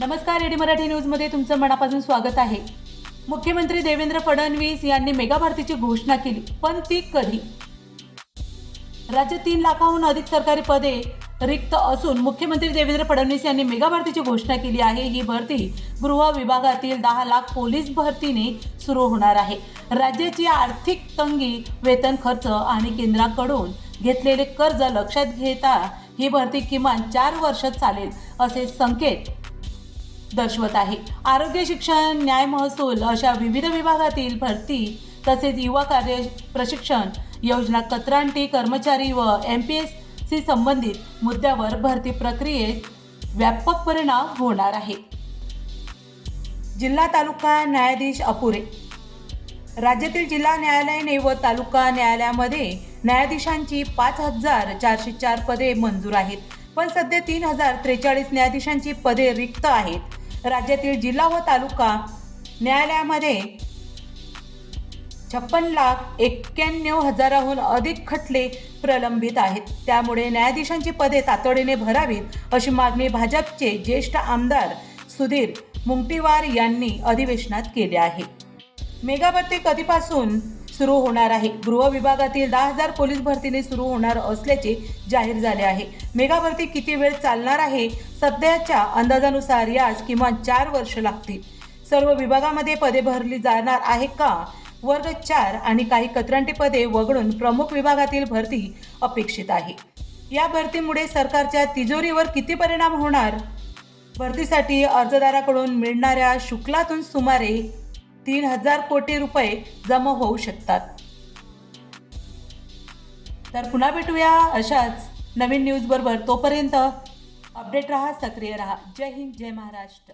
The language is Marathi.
नमस्कार एडी मराठी न्यूजमध्ये तुमचं मनापासून स्वागत आहे. मुख्यमंत्री देवेंद्र फडणवीस यांनी मेगा भरतीची घोषणा केली पण ती कधी? राज्यात तीन लाखाहून अधिक सरकारी पदे रिक्त असून मुख्यमंत्री देवेंद्र फडणवीस यांनी मेगा भरतीची घोषणा केली आहे. ही भरती गृह विभागातील दहा लाख पोलीस भरतीने सुरू होणार आहे. राज्याची आर्थिक तंगी वेतन खर्च आणि केंद्राकडून घेतलेले कर्ज लक्षात घेता ही भरती किमान चार वर्षात चालेल असे संकेत दर्शवत आहे. आरोग्य शिक्षण न्याय महसूल अशा विविध विभागातील भरती तसेच युवा कार्य प्रशिक्षण योजना कत्रांटी कर्मचारी व एम पी एस सी संबंधित मुद्द्यावर भरती प्रक्रियेत व्यापक परिणाम होणार आहे. जिल्हा तालुका न्यायाधीश अपुरे. राज्यातील जिल्हा न्यायालयाने व तालुका न्यायालयामध्ये न्यायाधीशांची पाच हजार चारशे चार पदे मंजूर आहेत. पण सध्या तीन हजार त्रेचाळीस न्यायाधीशांची पदे रिक्त आहेत. राज्यातील जिल्हा व तालुका न्यायालयामध्ये छप्पन लाख एक्क्याण्णव हजाराहून अधिक खटले प्रलंबित आहेत. त्यामुळे न्यायाधीशांची पदे तातडीने भरावीत अशी मागणी भाजपचे ज्येष्ठ आमदार सुधीर मुंगटीवार यांनी अधिवेशनात केली आहे. मेगा कधीपासून सुरू होणार आहे. गृह विभागातील दहा हजार पोलीस भरतीने सुरू होणार असल्याचे जाहीर झाले आहे. मेगा भरती किती वेळ चालणार आहे? सध्याच्या अंदाजानुसार यास किमान चार वर्ष लागतील. सर्व विभागामध्ये पदे भरली जाणार आहे का? वर्ग चार आणि काही कत्रांटी पदे वगळून प्रमुख विभागातील भरती अपेक्षित आहे. या भरतीमुळे सरकारच्या तिजोरीवर किती परिणाम होणार? भरतीसाठी अर्जदाराकडून मिळणाऱ्या शुक्लातून सुमारे तीन हजार कोटी रुपये जमा होऊ शकतात. तर पुन्हा भेटूया अशाच नवीन न्यूज बरोबर. तोपर्यंत अपडेट राहा सक्रिय राहा. जय हिंद जय महाराष्ट्र.